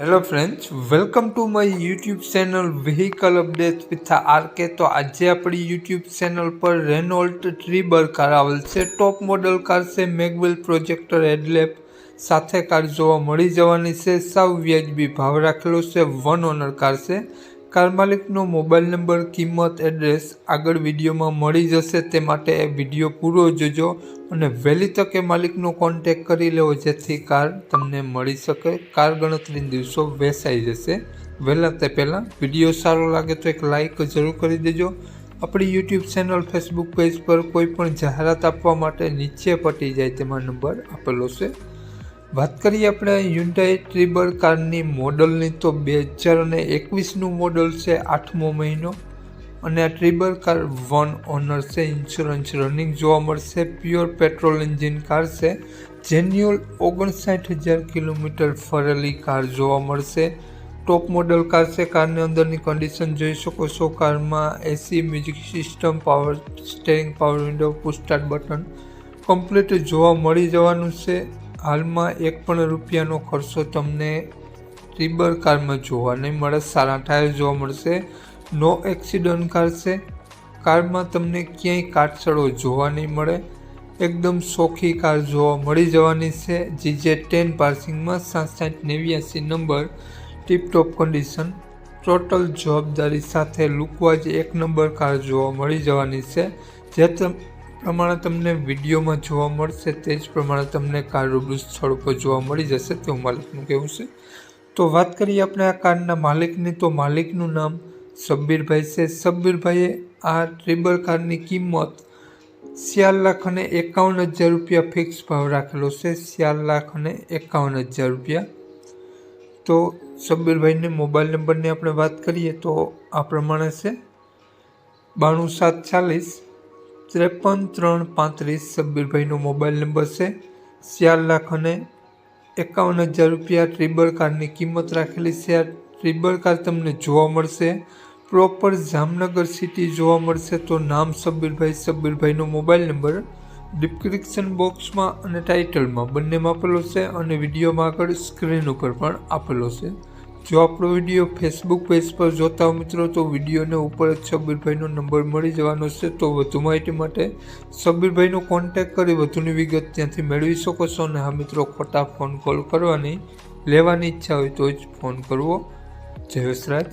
Hello friends welcome to my YouTube channel vehicle update with RK તો આજે આપણી YouTube channel પર રેનોલ્ટ ટ્રીબર car આવેલ છે. ટોપ મોડલ કાર છે મેગવેલ પ્રોજેક્ટર હેડલેપ સાથે કાર જોવા મળી જવાની છે. સાવ વ્યાજબી ભાવ રાખેલો છે. વન ઓનર કાર છે. કાર માલિકનો મોબાઈલ નંબર, કિંમત, એડ્રેસ આગળ વિડીયોમાં મળી જશે તે માટે એ વીડિયો પૂરો જોજો અને વહેલી તકે માલિકનો કોન્ટેક કરી લેવો જેથી કાર તમને મળી શકે. કાર ગણતરીના દિવસો વેચાઈ જશે. વહેલા તે પહેલાં વીડિયો સારો લાગે તો એક લાઇક જરૂર કરી દેજો. આપણી યુટ્યુબ ચેનલ ફેસબુક પેજ પર કોઈ પણ જાહેરાત આપવા માટે નીચે પટી જાય તેમાં નંબર આપેલો છે. વાત કરીએ આપણે યુન્ડાઈ ટ્રીબર કારની મોડલની, તો બે હજાર અને એકવીસનું મોડલ છે આઠમો મહિનો. અને આ ટ્રીબર કાર વન ઓનર છે ઇન્સ્યોરન્સ રનિંગ જોવા મળશે. પ્યોર પેટ્રોલ એન્જિન કાર છે. જેન્યુઅલ ઓગણસાઠ હજાર કિલોમીટર ફરેલી કાર જોવા મળશે. ટોપ મોડલ કાર છે કારની અંદરની કન્ડિશન જોઈ શકો છો. કારમાં AC music system power steering power window push start button complete જોવા મળી જવાનું છે. હાલમાં એક પણ રૂપિયાનો ખર્ચો તમને ટ્રીબર કારમાં જોવા નહીં મળે, સારા ટાયર જોવા મળશે, નો એક્સિડન્ટ કાર છે કારમાં તમને ક્યાંય કાટસળો જોવા નહીં મળે, એકદમ સોખી કાર જોવા મળી જવાની છે, જીજે ટેન પાર્સિંગમાં સાત નેવ્યાસી નંબર, ટીપટોપ કન્ડિશન ટોટલ જવાબદારી સાથે લુકવાજ એક નંબર કાર જોવા મળી જવાની છે. જે પ્રમાણે તમને વિડીયોમાં જોવા મળશે, તે જ પ્રમાણે તમને કાર રૂબરૂ સ્થળ ઉપર જોવા મળી જશે તેવું માલિકનું કહેવું છે. તો વાત કરીએ આપણે આ કારના માલિકની, તો માલિકનું નામ સબ્બીરભાઈ છે. સબ્બીરભાઈએ આ ટ્રિબર કારની કિંમત ચાર લાખ અને એકાવન હજાર રૂપિયા ફિક્સ ભાવ રાખેલો છે ચાર લાખ અને એકાવન હજાર રૂપિયા. તો સબ્બીરભાઈને મોબાઈલ નંબરની આપણે વાત કરીએ, તો આ પ્રમાણે છે, બાણું સાત ચાલીસ ત્રેપન ત્રણ પાંત્રીસ સબ્બીરભાઈનો મોબાઈલ નંબર છે. ચાર લાખ અને એકાવન હજાર રૂપિયા ટ્રીબલ કારની કિંમત રાખેલી છે. આ ટ્રિબર કાર તમને જોવા મળશે. પ્રોપર જામનગર સિટી જોવા મળશે તો નામ સબ્બીરભાઈ, સબ્બીરભાઈનો મોબાઈલ નંબર ડિસ્ક્રિપ્શન બોક્સમાં અને ટાઇટલમાં બંનેમાં આપેલો છે અને વિડીયોમાં આગળ સ્ક્રીન ઉપર પણ આપેલો છે. જો આપણો વીડિયો ફેસબુક પેજ પર જોતા મિત્રો, તો વિડીયોને ઉપર જ સબીરભાઈનો નંબર મળી જવાનો છે. તો વધુ માહિતી માટે સબીરભાઈનો કોન્ટેક કરી વધુની વિગત ત્યાંથી મેળવી શકો છો. અને હા મિત્રો, ખોટા ફોન કોલ કરવાની લેવાની ઈચ્છા હોય તો જ ફોન કરવો. જય વસરાજ